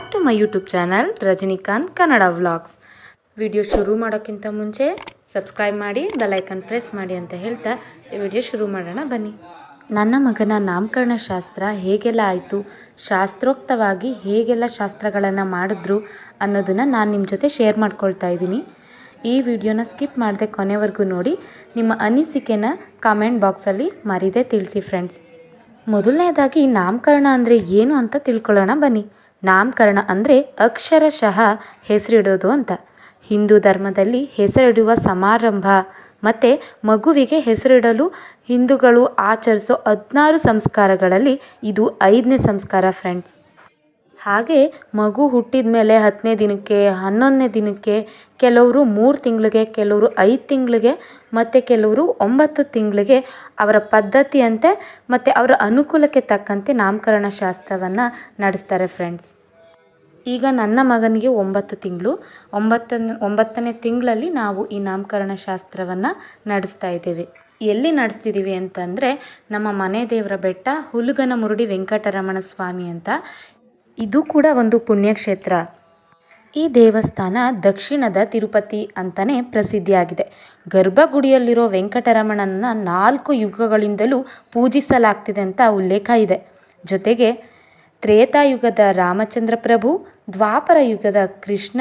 Back to my YouTube channel Rajinikanth Kannada vlogs. Video ಶುರು ಮಾಡೋಕ್ಕಿಂತ ಮುಂಚೆ ಸಬ್ಸ್ಕ್ರೈಬ್ ಮಾಡಿ ಬೆಲೈಕನ್ ಪ್ರೆಸ್ ಮಾಡಿ ಅಂತ ಹೇಳ್ತಾ ಈ ವಿಡಿಯೋ ಶುರು ಮಾಡೋಣ ಬನ್ನಿ. ನನ್ನ ಮಗನ ನಾಮಕರಣ ಶಾಸ್ತ್ರ ಹೇಗೆಲ್ಲ ಆಯಿತು? ಶಾಸ್ತ್ರೋಕ್ತವಾಗಿ ಹೇಗೆಲ್ಲ ಶಾಸ್ತ್ರಗಳನ್ನು ಮಾಡಿದ್ರು ಅನ್ನೋದನ್ನು ನಾನು ನಿಮ್ಮ ಜೊತೆ ಶೇರ್ ಮಾಡ್ಕೊಳ್ತಾ ಇದ್ದೀನಿ. ಈ ವಿಡಿಯೋನ ಸ್ಕಿಪ್ ಮಾಡದೆ ಕೊನೆವರೆಗೂ ನೋಡಿ, ನಿಮ್ಮ ಅನಿಸಿಕೆನ ಕಾಮೆಂಟ್ ಬಾಕ್ಸಲ್ಲಿ ಮರಿದೇ ತಿಳಿಸಿ ಫ್ರೆಂಡ್ಸ್ ಮೊದಲನೇದಾಗಿ ನಾಮಕರಣ ಅಂದರೆ ಏನು ಅಂತ ತಿಳ್ಕೊಳ್ಳೋಣ ಬನ್ನಿ. ನಾಮಕರಣ ಅಂದರೆ ಅಕ್ಷರಶಃ ಹೆಸರಿಡೋದು ಅಂತ. ಹಿಂದೂ ಧರ್ಮದಲ್ಲಿ ಹೆಸರಿಡುವ ಸಮಾರಂಭ, ಮತ್ತು ಮಗುವಿಗೆ ಹೆಸರಿಡಲು ಹಿಂದೂಗಳು ಆಚರಿಸೋ ಹದಿನಾರು ಸಂಸ್ಕಾರಗಳಲ್ಲಿ ಇದು ಐದನೇ ಸಂಸ್ಕಾರ ಫ್ರೆಂಡ್ಸ್ ಹಾಗೆ ಮಗು ಹುಟ್ಟಿದ ಮೇಲೆ ಹತ್ತನೇ ದಿನಕ್ಕೆ, ಹನ್ನೊಂದನೇ ದಿನಕ್ಕೆ, ಕೆಲವರು ಮೂರು ತಿಂಗಳಿಗೆ, ಕೆಲವರು ಐದು ತಿಂಗಳಿಗೆ, ಮತ್ತು ಕೆಲವರು ಒಂಬತ್ತು ತಿಂಗಳಿಗೆ ಅವರ ಪದ್ಧತಿಯಂತೆ ಮತ್ತು ಅವರ ಅನುಕೂಲಕ್ಕೆ ತಕ್ಕಂತೆ ನಾಮಕರಣ ಶಾಸ್ತ್ರವನ್ನು ನಡೆಸ್ತಾರೆ ಫ್ರೆಂಡ್ಸ್ ಈಗ ನನ್ನ ಮಗನಿಗೆ ಒಂಬತ್ತು ತಿಂಗಳು. ಒಂಬತ್ತನೇ ಒಂಬತ್ತನೇ ತಿಂಗಳಲ್ಲಿ ನಾವು ಈ ನಾಮಕರಣ ಶಾಸ್ತ್ರವನ್ನು ನಡೆಸ್ತಾ ಇದ್ದೇವೆ. ಎಲ್ಲಿ ನಡೆಸ್ತಿದ್ದೀವಿ ಅಂತಂದರೆ ನಮ್ಮ ಮನೆ ದೇವರ ಬೆಟ್ಟ ಹುಲುಗನ ಮುರುಡಿ ವೆಂಕಟರಮಣ ಸ್ವಾಮಿ ಅಂತ. ಇದು ಕೂಡ ಒಂದು ಪುಣ್ಯಕ್ಷೇತ್ರ. ಈ ದೇವಸ್ಥಾನ ದಕ್ಷಿಣದ ತಿರುಪತಿ ಅಂತಲೇ ಪ್ರಸಿದ್ಧಿಯಾಗಿದೆ. ಗರ್ಭಗುಡಿಯಲ್ಲಿರೋ ವೆಂಕಟರಮಣನ ನಾಲ್ಕು ಯುಗಗಳಿಂದಲೂ ಪೂಜಿಸಲಾಗ್ತಿದೆ ಅಂತ ಉಲ್ಲೇಖ ಇದೆ. ಜೊತೆಗೆ ತ್ರೇತಾಯುಗದ ರಾಮಚಂದ್ರ ಪ್ರಭು, ದ್ವಾಪರ ಯುಗದ ಕೃಷ್ಣ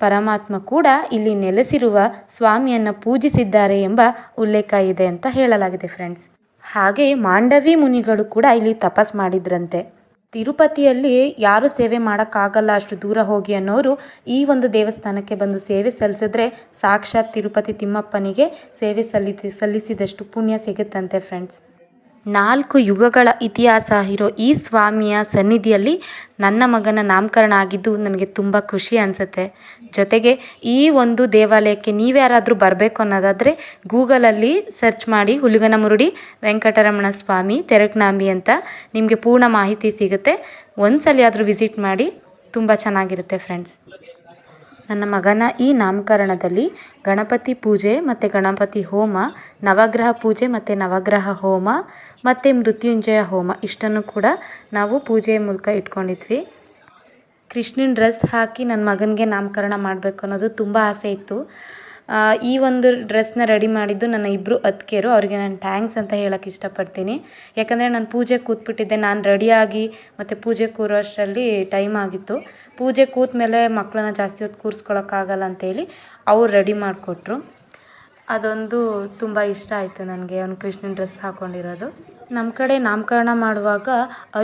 ಪರಮಾತ್ಮ ಕೂಡ ಇಲ್ಲಿ ನೆಲೆಸಿರುವ ಸ್ವಾಮಿಯನ್ನು ಪೂಜಿಸಿದ್ದಾರೆ ಎಂಬ ಉಲ್ಲೇಖ ಇದೆ ಅಂತ ಹೇಳಲಾಗಿದೆ ಫ್ರೆಂಡ್ಸ್ ಹಾಗೆ ಮಾಂಡವಿ ಮುನಿಗಳು ಕೂಡ ಇಲ್ಲಿ ತಪಸ್ ಮಾಡಿದ್ರಂತೆ. ತಿರುಪತಿಯಲ್ಲಿ ಯಾರು ಸೇವೆ ಮಾಡೋಕ್ಕಾಗಲ್ಲ ಅಷ್ಟು ದೂರ ಹೋಗಿ ಅನ್ನೋರು ಈ ಒಂದು ದೇವಸ್ಥಾನಕ್ಕೆ ಬಂದು ಸೇವೆ ಸಲ್ಲಿಸಿದ್ರೆ ಸಾಕ್ಷಾತ್ ತಿರುಪತಿ ತಿಮ್ಮಪ್ಪನಿಗೆ ಸೇವೆ ಸಲ್ಲಿಸಿ ಸಲ್ಲಿಸಿದಷ್ಟು ಪುಣ್ಯ ಸಿಗುತ್ತಂತೆ ಫ್ರೆಂಡ್ಸ್ ನಾಲ್ಕು ಯುಗಗಳ ಇತಿಹಾಸ ಇರೋ ಈ ಸ್ವಾಮಿಯ ಸನ್ನಿಧಿಯಲ್ಲಿ ನನ್ನ ಮಗನ ನಾಮಕರಣ ಆಗಿದ್ದು ನನಗೆ ತುಂಬ ಖುಷಿ ಅನಿಸುತ್ತೆ. ಜೊತೆಗೆ ಈ ಒಂದು ದೇವಾಲಯಕ್ಕೆ ನೀವ್ಯಾರಾದರೂ ಬರಬೇಕು ಅನ್ನೋದಾದರೆ ಗೂಗಲಲ್ಲಿ ಸರ್ಚ್ ಮಾಡಿ ಹುಲಿಗನ ಮುರುಡಿ, ವೆಂಕಟರಮಣ ಸ್ವಾಮಿ, ತೆರಕ್ನಾಂಬಿ ಅಂತ ನಿಮಗೆ ಪೂರ್ಣ ಮಾಹಿತಿ ಸಿಗುತ್ತೆ. ಒಂದ್ಸಲಿ ಆದರೂ ವಿಸಿಟ್ ಮಾಡಿ ತುಂಬ ಚೆನ್ನಾಗಿರುತ್ತೆ ಫ್ರೆಂಡ್ಸ್. ನನ್ನ ಮಗನ ಈ ನಾಮಕರಣದಲ್ಲಿ ಗಣಪತಿ ಪೂಜೆ ಮತ್ತು ಗಣಪತಿ ಹೋಮ, ನವಗ್ರಹ ಪೂಜೆ ಮತ್ತು ನವಗ್ರಹ ಹೋಮ ಮತ್ತು ಮೃತ್ಯುಂಜಯ ಹೋಮ, ಇಷ್ಟನ್ನು ಕೂಡ ನಾವು ಪೂಜೆಯ ಮೂಲಕ ಇಟ್ಕೊಂಡಿದ್ವಿ. ಕೃಷ್ಣನ ಡ್ರೆಸ್ ಹಾಕಿ ನನ್ನ ಮಗನಿಗೆ ನಾಮಕರಣ ಮಾಡಬೇಕು ಅನ್ನೋದು ತುಂಬ ಆಸೆ ಇತ್ತು. ಈ ಒಂದು ಡ್ರೆಸ್ನ ರೆಡಿ ಮಾಡಿದ್ದು ನನ್ನ ಇಬ್ಬರು ಅತ್ತಿಗೆರು ಅವರಿಗೆ ನಾನು ಥ್ಯಾಂಕ್ಸ್ ಅಂತ ಹೇಳೋಕ್ಕೆ ಇಷ್ಟಪಡ್ತೀನಿ. ಯಾಕಂದರೆ ನಾನು ಪೂಜೆ ಕೂತ್ಬಿಟ್ಟಿದ್ದೆ. ನಾನು ರೆಡಿಯಾಗಿ ಮತ್ತು ಪೂಜೆ ಕೂರೋ ಅಷ್ಟರಲ್ಲಿ ಟೈಮ್ ಆಗಿತ್ತು. ಪೂಜೆ ಕೂತ ಮೇಲೆ ಮಕ್ಕಳನ್ನ ಜಾಸ್ತಿ ಹೊತ್ತು ಕೂರಿಸ್ಕೊಳಕ್ಕಾಗಲ್ಲ ಅಂತೇಳಿ ಅವ್ರು ರೆಡಿ ಮಾಡಿಕೊಟ್ರು. ಅದೊಂದು ತುಂಬ ಇಷ್ಟ ಆಯಿತು ನನಗೆ ಅವ್ನು ಕೃಷ್ಣನ ಡ್ರೆಸ್ ಹಾಕ್ಕೊಂಡಿರೋದು ನಮ್ಮ ಕಡೆ ನಾಮಕರಣ ಮಾಡುವಾಗ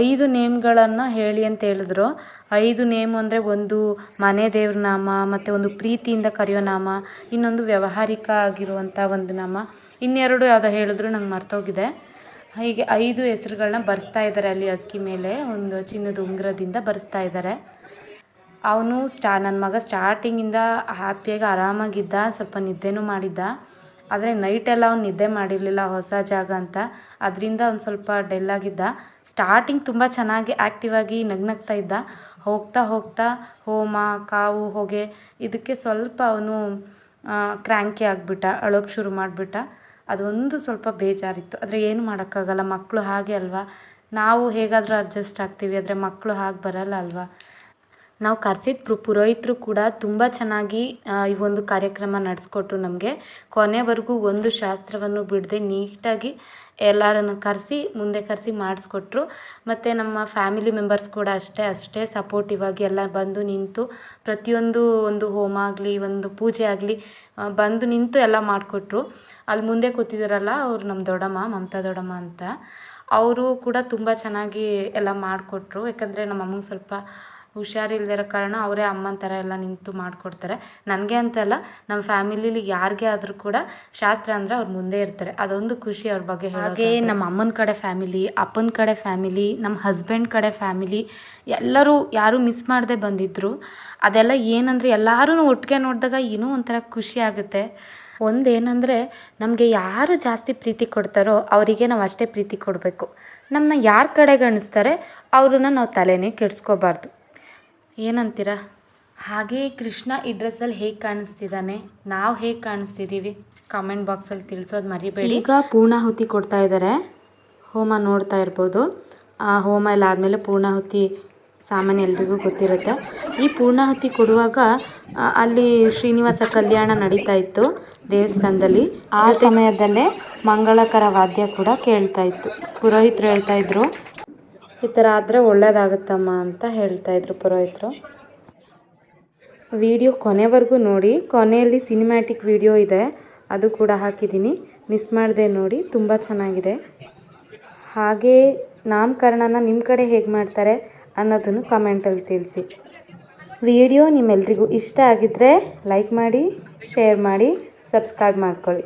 ಐದು ನೇಮ್ಗಳನ್ನು ಹೇಳಿ ಅಂತ ಹೇಳಿದ್ರು. ಐದು ನೇಮ್ ಅಂದರೆ ಒಂದು ಮನೆ ದೇವ್ರ ನಾಮ, ಮತ್ತು ಒಂದು ಪ್ರೀತಿಯಿಂದ ಕರೆಯೋ ನಾಮ, ಇನ್ನೊಂದು ವ್ಯಾವಹಾರಿಕ ಆಗಿರುವಂಥ ಒಂದು ನಾಮ. ಇನ್ನೆರಡು ಯಾವುದೋ ಹೇಳಿದ್ರು ನಂಗೆ ಮರ್ತೋಗಿದೆ. ಹೀಗೆ ಐದು ಹೆಸರುಗಳನ್ನ ಬರೆಸ್ತಾ ಇದ್ದಾರೆ ಅಲ್ಲಿ ಅಕ್ಕಿ ಮೇಲೆ, ಒಂದು ಚಿನ್ನದ ಉಂಗುರದಿಂದ ಬರೆಸ್ತಾ ಇದ್ದಾರೆ ಅವನು ಸ್ಟಾ, ನನ್ನ ಮಗ ಸ್ಟಾರ್ಟಿಂಗಿಂದ ಹ್ಯಾಪಿಯಾಗಿ ಆರಾಮಾಗಿದ್ದ, ಸ್ವಲ್ಪ ನಿದ್ದೆನೂ ಮಾಡಿದ್ದ. ಆದರೆ ನೈಟೆಲ್ಲ ಅವ್ನು ನಿದ್ದೆ ಮಾಡಿರಲಿಲ್ಲ ಹೊಸ ಜಾಗ ಅಂತ. ಅದರಿಂದ ಅವ್ನು ಸ್ವಲ್ಪ ಡೆಲ್ಲಾಗಿದ್ದ ಸ್ಟಾರ್ಟಿಂಗ್ ತುಂಬ ಚೆನ್ನಾಗಿ ಆ್ಯಕ್ಟಿವ್ ಆಗಿ ನಗ್ನಗ್ತಾ ಇದ್ದ. ಹೋಗ್ತಾ ಹೋಗ್ತಾ ಹೋಮ, ಕಾವು, ಹೊಗೆ, ಇದಕ್ಕೆ ಸ್ವಲ್ಪ ಅವನು ಕ್ರ್ಯಾಂಕಿ ಆಗಿಬಿಟ್ಟ ಅಳೋಕ್ಕೆ ಶುರು ಮಾಡಿಬಿಟ್ಟ. ಅದೊಂದು ಸ್ವಲ್ಪ ಬೇಜಾರಿತ್ತು. ಆದರೆ ಏನು ಮಾಡೋಕ್ಕಾಗಲ್ಲ ಮಕ್ಕಳು ಹಾಗೆ ಅಲ್ವಾ? ನಾವು ಹೇಗಾದರೂ ಅಡ್ಜಸ್ಟ್ ಆಗ್ತೀವಿ, ಆದರೆ ಮಕ್ಕಳು ಹಾಗೆ ಬರಲ್ಲ ಅಲ್ವಾ? ನಾವು ಕರೆಸಿದ ಪುರೋಹಿತರು ಕೂಡ ತುಂಬ ಚೆನ್ನಾಗಿ ಈ ಒಂದು ಕಾರ್ಯಕ್ರಮ ನಡೆಸ್ಕೊಟ್ರು ನಮಗೆ. ಕೊನೆವರೆಗೂ ಒಂದು ಶಾಸ್ತ್ರವನ್ನು ಬಿಡದೆ ನೀಟಾಗಿ ಎಲ್ಲರನ್ನು ಕರೆಸಿ, ಮುಂದೆ ಕರೆಸಿ ಮಾಡಿಸ್ಕೊಟ್ರು. ಮತ್ತು ನಮ್ಮ ಫ್ಯಾಮಿಲಿ ಮೆಂಬರ್ಸ್ ಕೂಡ ಅಷ್ಟೇ ಅಷ್ಟೇ ಸಪೋರ್ಟಿವ್ ಆಗಿ ಎಲ್ಲ ಬಂದು ನಿಂತು, ಪ್ರತಿಯೊಂದು ಒಂದು ಹೋಮ ಆಗಲಿ, ಒಂದು ಪೂಜೆ ಆಗಲಿ ಬಂದು ನಿಂತು ಎಲ್ಲ ಮಾಡಿಕೊಟ್ರು. ಅಲ್ಲಿ ಮುಂದೆ ಕೂತಿದ್ದಾರಲ್ಲ ಅವರು ನಮ್ಮ ದೊಡ್ಡಮ್ಮ, ಮಮತಾ ದೊಡ್ಡಮ್ಮ ಅಂತ. ಅವರು ಕೂಡ ತುಂಬ ಚೆನ್ನಾಗಿ ಎಲ್ಲ ಮಾಡಿಕೊಟ್ರು. ಯಾಕಂದರೆ ನಮ್ಮ ಅಮ್ಮಂಗೆ ಸ್ವಲ್ಪ ಹುಷಾರಿಲ್ದಿರೋ ಕಾರಣ ಅವರೇ ಅಮ್ಮನ ಥರ ಎಲ್ಲ ನಿಂತು ಮಾಡಿಕೊಡ್ತಾರೆ. ನನಗೆ ಅಂತಲ್ಲ ನಮ್ಮ ಫ್ಯಾಮಿಲಿಲಿ ಯಾರಿಗೆ ಆದರೂ ಕೂಡ ಶಾಸ್ತ್ರ ಅಂದರೆ ಅವ್ರು ಮುಂದೆ ಇರ್ತಾರೆ. ಅದೊಂದು ಖುಷಿ ಅವ್ರ ಬಗ್ಗೆ ಹಾಗೆ ನಮ್ಮ ಅಮ್ಮನ ಕಡೆ ಫ್ಯಾಮಿಲಿ ಅಪ್ಪನ ಕಡೆ ಫ್ಯಾಮಿಲಿ ನಮ್ಮ ಹಸ್ಬೆಂಡ್ ಕಡೆ ಫ್ಯಾಮಿಲಿ ಎಲ್ಲರೂ ಯಾರೂ ಮಿಸ್ ಮಾಡದೆ ಬಂದಿದ್ದರು ಅದೆಲ್ಲ ಏನಂದರೆ ಎಲ್ಲರೂ ಒಟ್ಟಿಗೆ ನೋಡಿದಾಗ ಏನೋ ಒಂಥರ ಖುಷಿ ಆಗುತ್ತೆ. ಒಂದೇನಂದರೆ ನಮಗೆ ಯಾರು ಜಾಸ್ತಿ ಪ್ರೀತಿ ಕೊಡ್ತಾರೋ ಅವರಿಗೆ ನಾವು ಅಷ್ಟೇ ಪ್ರೀತಿ ಕೊಡಬೇಕು. ನಮ್ಮನ್ನ ಯಾರ ಕಡೆ ಗಣಿಸ್ತಾರೆ ಅವ್ರನ್ನ ನಾವು ತಲೆನೇ ಕೆಡಿಸ್ಕೋಬಾರ್ದು. ಏನಂತೀರ? ಹಾಗೆ ಕೃಷ್ಣ ಈ ಡ್ರೆಸ್ಸಲ್ಲಿ ಹೇಗೆ ಕಾಣಿಸ್ತಿದ್ದಾನೆ? ನಾವು ಹೇಗೆ ಕಾಣಿಸ್ತಿದ್ದೀವಿ ಕಾಮೆಂಟ್ ಬಾಕ್ಸಲ್ಲಿ ತಿಳಿಸೋದು ಮರಿಬೇಡಿ. ಈಗ ಪೂರ್ಣಾಹುತಿ ಕೊಡ್ತಾ ಇದ್ದಾರೆ ಹೋಮ ನೋಡ್ತಾ ಇರ್ಬೋದು. ಆ ಹೋಮ ಎಲ್ಲ ಆದಮೇಲೆ ಪೂರ್ಣಾಹುತಿ ಸಾಮಾನ್ಯ ಎಲ್ರಿಗೂ ಗೊತ್ತಿರುತ್ತೆ. ಈ ಪೂರ್ಣಾಹುತಿ ಕೊಡುವಾಗ ಅಲ್ಲಿ ಶ್ರೀನಿವಾಸ ಕಲ್ಯಾಣ ನಡೀತಾ ಇತ್ತು ದೇವಸ್ಥಾನದಲ್ಲಿ. ಆ ಸಮಯದಲ್ಲೇ ಮಂಗಳಕರ ವಾದ್ಯ ಕೂಡ ಕೇಳ್ತಾ ಇತ್ತು. ಪುರೋಹಿತರು ಹೇಳ್ತಾ ಇದ್ರು ಈ ಥರ ಆದರೆ ಒಳ್ಳೇದಾಗುತ್ತಮ್ಮ ಅಂತ ಹೇಳ್ತಾ ಇದ್ರು ಪುರೋಹಿತರು ವಿಡಿಯೋ ಕೊನೆವರೆಗೂ ನೋಡಿ ಕೊನೆಯಲ್ಲಿ ಸಿನಿಮ್ಯಾಟಿಕ್ ವಿಡಿಯೋ ಇದೆ ಅದು ಕೂಡ ಹಾಕಿದ್ದೀನಿ ಮಿಸ್ ಮಾಡಿದೆ ನೋಡಿ ತುಂಬ ಚೆನ್ನಾಗಿದೆ ಹಾಗೇ ನಾಮಕರಣನ ನಿಮ್ಮ ಕಡೆ ಹೇಗೆ ಮಾಡ್ತಾರೆ ಅನ್ನೋದನ್ನು ಕಮೆಂಟಲ್ಲಿ ತಿಳಿಸಿ ವಿಡಿಯೋ ನಿಮ್ಮೆಲ್ರಿಗೂ ಇಷ್ಟ ಆಗಿದ್ದರೆ ಲೈಕ್ ಮಾಡಿ ಶೇರ್ ಮಾಡಿ ಸಬ್ಸ್ಕ್ರೈಬ್ ಮಾಡ್ಕೊಳ್ಳಿ